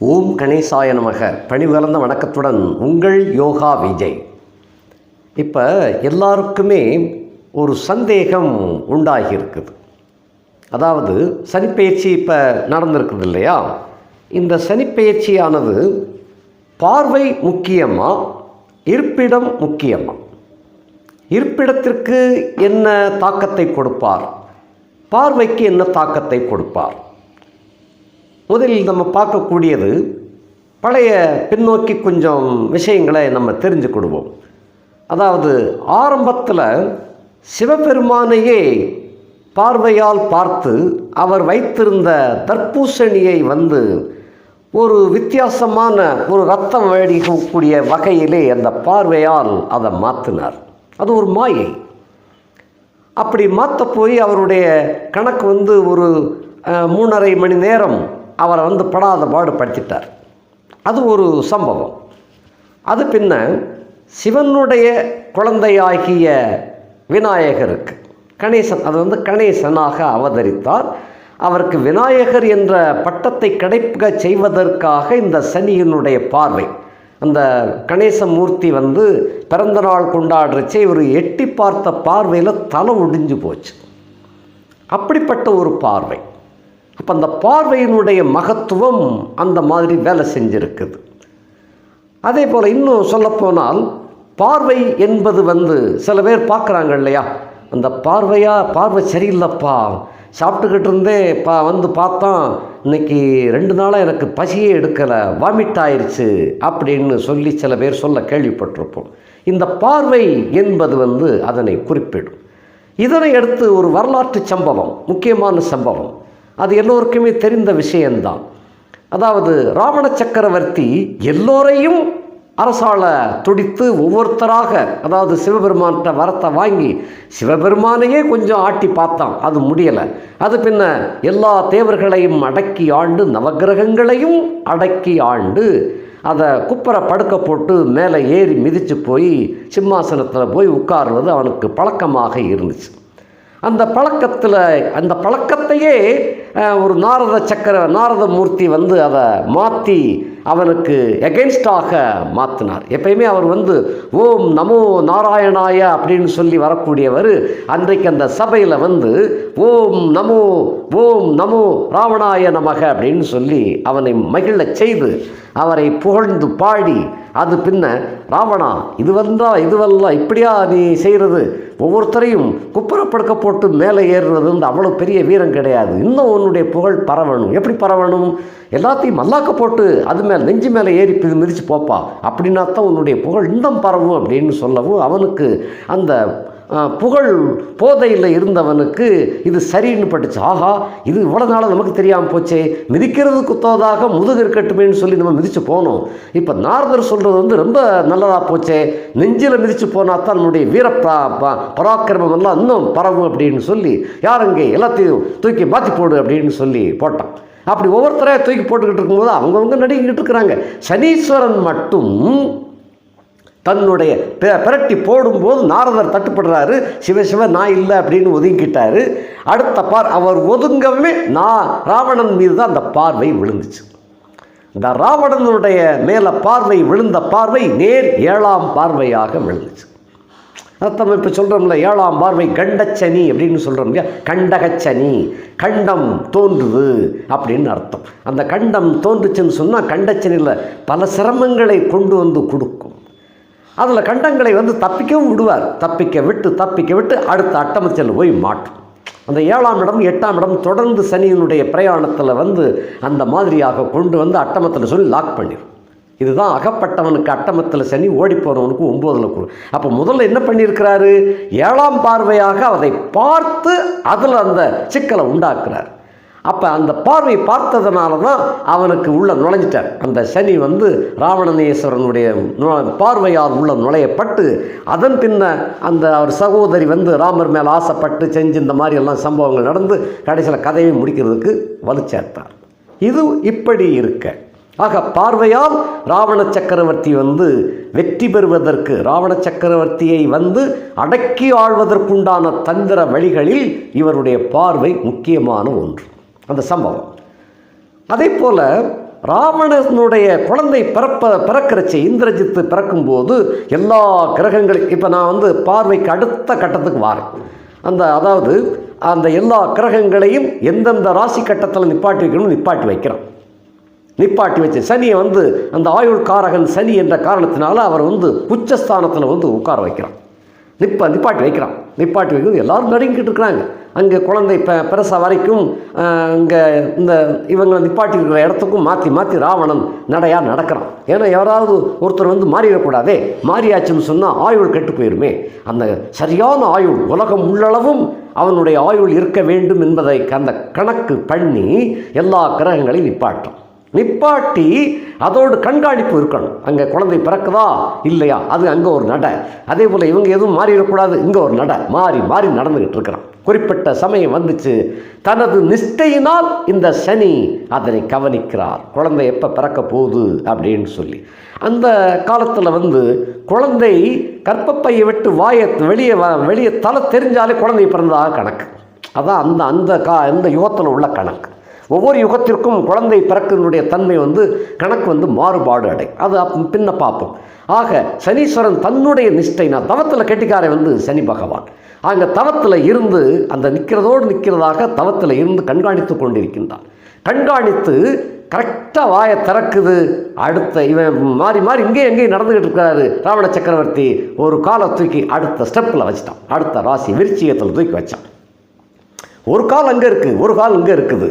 ஓம் கணேசாய நமக. பணிவகர்ந்த வணக்கத்துடன் உங்கள் யோகா விஜய். இப்போ எல்லாருக்குமே ஒரு சந்தேகம் உண்டாகி இருக்குது அதாவது சனிப்பயிற்சி இப்போ நடந்திருக்குது இல்லையா? இந்த சனிப்பயிற்சியானது பார்வை முக்கியமாக இருப்பிடம் முக்கியமாக இருப்பிடத்திற்கு என்ன தாக்கத்தை கொடுப்பார்? பார்வைக்கு என்ன தாக்கத்தை கொடுப்பார்? முதலில் நம்ம பார்க்கக்கூடியது பழைய பின்னோக்கி கொஞ்சம் விஷயங்களை நம்ம தெரிஞ்சுக்கிடுவோம். அதாவது ஆரம்பத்தில் சிவபெருமானையே பார்வையால் பார்த்து அவர் வைத்திருந்த தர்பூசணியை வந்து ஒரு வித்தியாசமான ஒரு ரத்தம் வழிகக்கூடிய வகையிலே அந்த பார்வையால் அதை மாற்றினார் அது ஒரு மாயை. அப்படி மாற்ற போய் அவருடைய கணக்கு வந்து ஒரு மூணரை மணி நேரம் அவரை வந்து படாத பாடு படுத்திட்டார் அது ஒரு சம்பவம். அது பின்ன சிவனுடைய குழந்தையாகிய விநாயகருக்கு கணேசன் அது வந்து கணேசனாக அவதரித்தார். அவருக்கு விநாயகர் என்ற பட்டத்தை கிடைக்க செய்வதற்காக இந்த சனியினுடைய பார்வை. அந்த கணேசமூர்த்தி வந்து பிறந்த நாள் கொண்டாடுறச்சே இவர் எட்டி பார்த்த பார்வையில் தலை ஒடிஞ்சு போச்சு. அப்படிப்பட்ட ஒரு பார்வை. அப்போ அந்த பார்வையினுடைய மகத்துவம் அந்த மாதிரி வேலை செஞ்சிருக்குது. அதே போல் இன்னும் சொல்லப்போனால் பார்வை என்பது வந்து சில பேர் பார்க்குறாங்க இல்லையா? அந்த பார்வையாக பார்வை சரியில்லைப்பா. சாப்பிட்டுக்கிட்டு இருந்தே பா வந்து பார்த்தோம் இன்னைக்கு ரெண்டு நாளாக எனக்கு பசியே எடுக்கலை வாமிட் ஆயிடுச்சு அப்படின்னு சொல்லி சில பேர் சொல்ல கேள்விப்பட்டிருப்போம். இந்த பார்வை என்பது வந்து அதனை குறிப்பிடும். இதனை அடுத்து ஒரு வரலாற்று சம்பவம் முக்கியமான சம்பவம். அது எல்லோருக்குமே தெரிந்த விஷயம்தான். அதாவது ராவண சக்கரவர்த்தி எல்லோரையும் அரசாள துடித்து ஒவ்வொருத்தராக அதாவது சிவபெருமான்கிட்ட வரத்தை வாங்கி சிவபெருமானையே கொஞ்சம் ஆட்டி பார்த்தான். அது முடியலை. அது பின்ன எல்லா தேவர்களையும் அடக்கி ஆண்டு நவக்கிரகங்களையும் அடக்கி ஆண்டு அதை குப்பரை படுக்க போட்டு மேலே ஏறி மிதித்து போய் சிம்மாசனத்தில் போய் உட்காருவது அவனுக்கு பழக்கமாக இருந்துச்சு. அந்த பழக்கத்தில் அந்த பழக்கத்தையே ஒரு நாரத சக்கர நாரத மூர்த்தி வந்து அதை மாற்றி அவனுக்கு எகென்ஸ்டாக மாற்றினார் எப்பயுமே அவர் வந்து ஓம் நமோ நாராயணாய அப்படின்னு சொல்லி வரக்கூடியவர் அன்றைக்கு அந்த சபையில் வந்து ஓம் நமோ ஓம் நமோ ராவணாய நமக அப்படின்னு சொல்லி அவனை மகிழச் செய்து அவரை புகழ்ந்து பாடி அது பின்ன ராவணா இது வந்தா இதுவெல்லாம் இப்படியா நீ செய்கிறது? ஒவ்வொருத்தரையும் குப்புறப்படுக்க போட்டு மேலே ஏறுறது வந்து அவ்வளோ பெரிய வீரம் கிடையாது. இன்னும் உன்னுடைய புகழ் பரவணும். எப்படி பரவணும்? எல்லாத்தையும் மல்லாக்க போட்டு அது மேலே நெஞ்சு மேலே ஏறி இது மிதித்து போப்பா. அப்படின்னா தான் உன்னுடைய புகழ் இன்னும் பரவும் அப்படின்னு சொல்லவும் அவனுக்கு அந்த புகழ் போதையில் இருந்தவனுக்கு இது சரின்னு பட்டுச்சு. ஆஹா இது இவ்வளோ நாளாக நமக்கு தெரியாமல் போச்சே. மிதிக்கிறது குத்தோதாக முதுகு இருக்கட்டுமேனு சொல்லி நம்ம மிதித்து போனோம். இப்போ நாரதர் சொல்கிறது வந்து ரொம்ப நல்லதாக போச்சே. நெஞ்சில் மிதித்து போனால் தான் நம்முடைய வீர ப- பராக்கிரமம் எல்லாம் இன்னும் பரவும் அப்படின்னு சொல்லி யாருங்க எல்லாத்தையும் தூக்கி மாற்றி போடு அப்படின்னு சொல்லி போட்டான். அப்படி ஒவ்வொருத்தரையாக தூக்கி போட்டுக்கிட்டு இருக்கும்போது அவங்கவுங்க நடிக்கிட்டு இருக்கிறாங்க. சனீஸ்வரன் மட்டும் தன்னுடைய பிரட்டி போடும்போது நாரதர் தட்டுப்படுறாரு. சிவ நான் இல்லை அப்படின்னு ஒதுங்கிட்டாரு. அடுத்த பார் அவர் ஒதுங்கவே நான் ராவணன் மீது தான் அந்த பார்வை விழுந்துச்சு. இந்த ராவணனுடைய மேலே பார்வை விழுந்த பார்வை நேர் ஏழாம் பார்வையாக விழுந்துச்சு. அர்த்தம் இப்போ சொல்கிறோம்ல ஏழாம் பார்வை கண்டச்சனி அப்படின்னு சொல்கிறோம் இல்லையா? கண்டகச்சனி கண்டம் தோன்றுது அப்படின்னு அர்த்தம். அந்த கண்டம் தோன்றுச்சுன்னு சொன்னால் கண்டச்சனியில் பல சிரமங்களை கொண்டு வந்து கொடுக்கும். அதில் கண்டங்களை வந்து தப்பிக்கவும் விடுவார். தப்பிக்க விட்டு தப்பிக்க விட்டு அடுத்த அட்டமத்தில் போய் மாட்டும். அந்த ஏழாம் இடம் எட்டாம் இடம் தொடர்ந்து சனியினுடைய பிரயாணத்தில் வந்து அந்த மாதிரியாக கொண்டு வந்து அட்டமத்தில் சொல்லி லாக் பண்ணிடும் இதுதான் அகப்பட்டவனுக்கு அட்டமத்தில் சனி ஓடி போனவனுக்கு ஒம்போதில் குரு. அப்போ முதல்ல என்ன பண்ணியிருக்கிறாரு? ஏழாம் பார்வையாக அதை பார்த்து அதில் அந்த சிக்கலை உண்டாக்குறார். அப்போ அந்த பார்வை பார்த்ததுனால தான் அவனுக்கு உள்ள நுழைஞ்சிட்டார். அந்த சனி வந்து ராவணநேஸ்வரனுடைய பார்வையால் உள்ள நுழையப்பட்டு அதன் பின்ன அந்த அவர் சகோதரி வந்து ராமர் மேலே ஆசைப்பட்டு செஞ்சு இந்த மாதிரி எல்லாம் சம்பவங்கள் நடந்து கடைசியில் கதையை முடிக்கிறதுக்கு வலுச்சேர்த்தார். இது இப்படி இருக்க. ஆக பார்வையால் ராவண சக்கரவர்த்தி வந்து வெற்றி பெறுவதற்கு ராவண சக்கரவர்த்தியை வந்து அடக்கி ஆள்வதற்குண்டான தந்திர வழிகளில் இவருடைய பார்வை முக்கியமான ஒன்று. அந்த சம்பவம். அதே போல் ராவணனுடைய குழந்தை பிறப்ப பிறக்கிறச்சி இந்திரஜித்து பிறக்கும்போது எல்லா கிரகங்களும் இப்போ நான் வந்து பார்வைக்கு அடுத்த கட்டத்துக்கு வாரேன். அந்த அதாவது அந்த எல்லா கிரகங்களையும் எந்தெந்த ராசி கட்டத்தில் நிப்பாட்டி வைக்கணும்னு நிப்பாட்டி வைக்கிறோம் நிப்பாட்டி வச்சு சனியை வந்து அந்த ஆயுள் காரகன் சனி என்ற காரணத்தினால அவர் வந்து உச்சஸ்தானத்தில் வந்து உட்கார வைக்கிறான். நிப்ப நிப்பாட்டி வைக்கிறான். நிப்பாட்டி வைக்கிறது எல்லோரும் நடுங்கிட்டு இருக்கிறாங்க. அங்கே குழந்தை இப்போ பெருசா வரைக்கும் இங்கே இந்த இவங்க நிப்பாட்டி இருக்கிற இடத்துக்கும் மாற்றி மாற்றி ராவணன் நடையாக நடக்கிறான். ஏன்னா யாராவது ஒருத்தர் வந்து மாறிடக்கூடாதே. மாறியாச்சுன்னு சொன்னால் ஆயுள் கெட்டு போயிருமே. அந்த சரியான ஆயுள் உலகம் உள்ளளவும் அவனுடைய ஆயுள் இருக்க வேண்டும் என்பதை அந்த கணக்கு பண்ணி எல்லா கிரகங்களையும் நிப்பாட்டும் நிப்பாட்டி அதோடு கண்காணிப்பு இருக்கணும். அங்கே குழந்தை பிறக்குதா? இல்லையா? அது அங்கே ஒரு நடை. அதே போல் இவங்க எதுவும் மாறிடக்கூடாது. இங்கே ஒரு நடை. மாறி மாறி நடந்துக்கிட்டு இருக்கிறான். குறிப்பிட்ட சமயம் வந்துச்சு. தனது நிஷ்டையினால் இந்த சனி அதனை கவனிக்கிறார். குழந்தை எப்போ பிறக்க போகுது அப்படின்னு சொல்லி. அந்த காலத்தில் வந்து குழந்தை கற்பப்பையை விட்டு வாயை வெளியே வ வெளியே தலை தெரிஞ்சாலே குழந்தை பிறந்ததாக கணக்கு. அதான் அந்த அந்த கா அந்த யுகத்தில் உள்ள கணக்கு. ஒவ்வொரு யுகத்திற்கும் குழந்தை பிறக்கினுடைய தன்மை வந்து கணக்கு வந்து மாறுபாடு அடை. அது பின்ன பார்ப்போம். ஆக சனீஸ்வரன் தன்னுடைய நிஷ்டை நான் தவத்தில் கெட்டிக்காரன் வந்து சனி பகவான். அங்கே தவத்தில் இருந்து அந்த நிற்கிறதோடு நிற்கிறதாக தவத்தில் இருந்து கண்காணித்து கொண்டிருக்கின்றான். கண்காணித்து கரெக்டாக வாயை திறக்குது. அடுத்த இவன் மாறி மாறி இங்கேயும் எங்கேயும் நடந்துக்கிட்டு இருக்கிறாரு ராவண சக்கரவர்த்தி. ஒரு காலை தூக்கி அடுத்த ஸ்டெப்பில் வச்சிட்டான். அடுத்த ராசி விருச்சியத்தில் தூக்கி வச்சான். ஒரு கால் அங்கே இருக்குது ஒரு கால் இங்கே இருக்குது.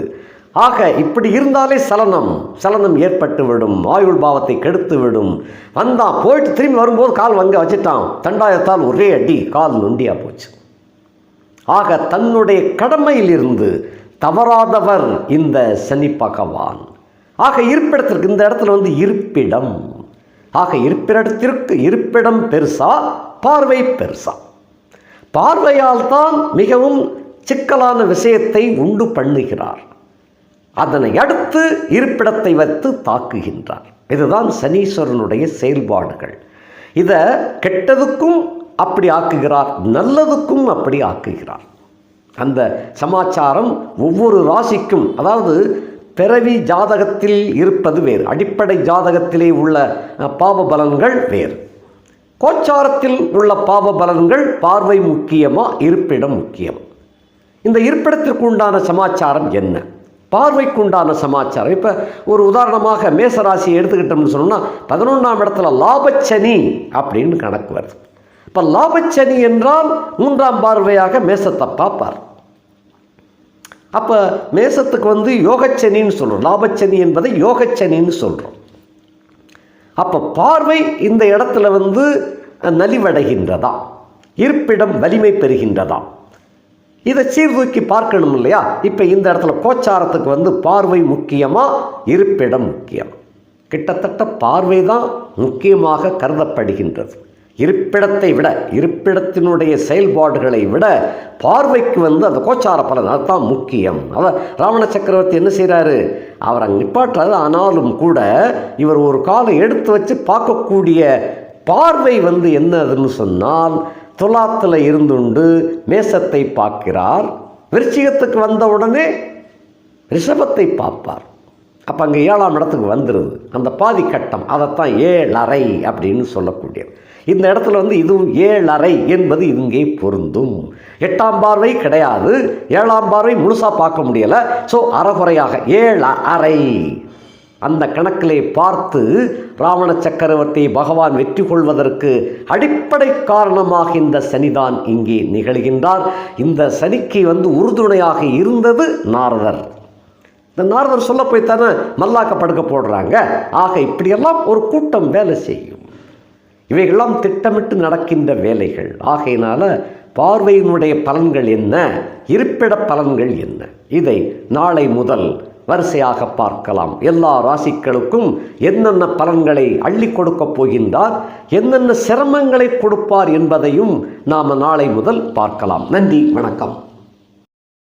ஆக இப்படி இருந்தாலே சலனம் சலனம் ஏற்பட்டு விடும் ஆயுள் பாவத்தை கெடுத்து விடும் வந்தான் போயிட்டு திரும்பி வரும்போது கால் வங்க வச்சுட்டான். தண்டாயத்தால் ஒரே அடி கால் நொண்டியாக போச்சு. ஆக தன்னுடைய கடமையிலிருந்து தவறாதவர் இந்த சனி பகவான். ஆக இருப்பிடத்திற்கு இந்த இடத்துல வந்து இருப்பிடம். ஆக இருப்பிடத்திற்கு இருப்பிடம் பெருசா பார்வை பெருசா. பார்வையால் தான் மிகவும் சிக்கலான விஷயத்தை உண்டு பண்ணுகிறார். அதனை அடுத்து இருப்பிடத்தை வைத்து தாக்குகின்றார் இதுதான் சனீஸ்வரனுடைய செயல்பாடுகள். இதை கெட்டதுக்கும் அப்படி ஆக்குகிறார் நல்லதுக்கும் அப்படி ஆக்குகிறார். அந்த சமாச்சாரம் ஒவ்வொரு ராசிக்கும் அதாவது பிறவி ஜாதகத்தில் இருப்பது வேறு அடிப்படை ஜாதகத்திலே உள்ள பாவ பலன்கள் வேறு. கோச்சாரத்தில் உள்ள பாவ பலன்கள் பார்வை முக்கியமா இருப்பிடம் முக்கியம்? இந்த இருப்பிடத்திற்கு உண்டான சமாச்சாரம் என்ன? பார்வைக்கு உண்டான சமாச்சாரம். இப்போ ஒரு உதாரணமாக மேசராசியை எடுத்துக்கிட்டோம்னு சொன்னோம்னா பதினொன்றாம் இடத்துல லாபச்சனி அப்படின்னு கணக்கு வருது. இப்போ லாபச்சனி என்றால் மூன்றாம் பார்வையாக மேசத்தை பார்ப்பார். அப்போ மேசத்துக்கு வந்து யோகச்சனின்னு சொல்கிறோம் லாபச்சனி என்பதை யோகச்சனின்னு சொல்கிறோம் அப்போ பார்வை இந்த இடத்துல வந்து நலிவடைகின்றதா? இருப்பிடம் வலிமை பெறுகின்றதா? இதை சீர்தூக்கி பார்க்கணும் இல்லையா? இப்போ இந்த இடத்துல கோச்சாரத்துக்கு வந்து பார்வை முக்கியமாக இருப்பிடம் முக்கியம். கிட்டத்தட்ட பார்வை தான் முக்கியமாக கருதப்படுகின்றது. இருப்பிடத்தை விட இருப்பிடத்தினுடைய செயல்பாடுகளை விட பார்வைக்கு வந்து அந்த கோச்சார பலன் அதுதான் முக்கியம். அவர் ராவண சக்கரவர்த்தி என்ன செய்கிறாரு அவர் அங்கே நிப்பாட்டுறது ஆனாலும் கூட இவர் ஒரு காலை எடுத்து வச்சு பார்க்கக்கூடிய பார்வை வந்து என்னதுன்னு சொன்னால் துலாத்தில் இருந்துண்டு மேசத்தை பார்க்கிறார். விருச்சிகத்துக்கு வந்த உடனே ரிஷபத்தை பார்ப்பார். அப்போ அங்கே ஏழாம் இடத்துக்கு வந்துடுது அந்த பாதி கட்டம் அதைத்தான் ஏழரை அப்படின்னு சொல்லக்கூடியது. இந்த இடத்துல வந்து இதுவும் ஏழரை என்பது இங்கே பொருந்தும். எட்டாம் பார்வை கிடையாது. ஏழாம் பார்வை முழுசாக பார்க்க முடியலை. ஸோ அறகுறையாக ஏழ அறை அந்த கணக்கிலே பார்த்து ராவண சக்கரவர்த்தி பகவான் வெற்றி கொள்வதற்கு அடிப்படை காரணமாக இந்த சனிதான் இங்கே நிகழ்கின்றார். இந்த சனிக்கு வந்து உறுதுணையாக இருந்தது நாரதர். இந்த நாரதர் சொல்ல போய் தானே மல்லாக்க படுக்க போடுறாங்க. ஆக இப்படியெல்லாம் ஒரு கூட்டம் வேலை செய்யும். இவைகள்லாம் திட்டமிட்டு நடக்கின்ற வேலைகள். ஆகையினால பார்வையினுடைய பலன்கள் என்ன? இருப்பிட பலன்கள் என்ன? இதை நாளை முதல் வரிசையாக பார்க்கலாம். எல்லா ராசிகளுக்கும் என்னென்ன பலன்களை அள்ளி கொடுக்கப் போகின்றார் என்னென்ன சிரமங்களை கொடுப்பார் என்பதையும் நாம் நாளை முதல் பார்க்கலாம். நன்றி வணக்கம்.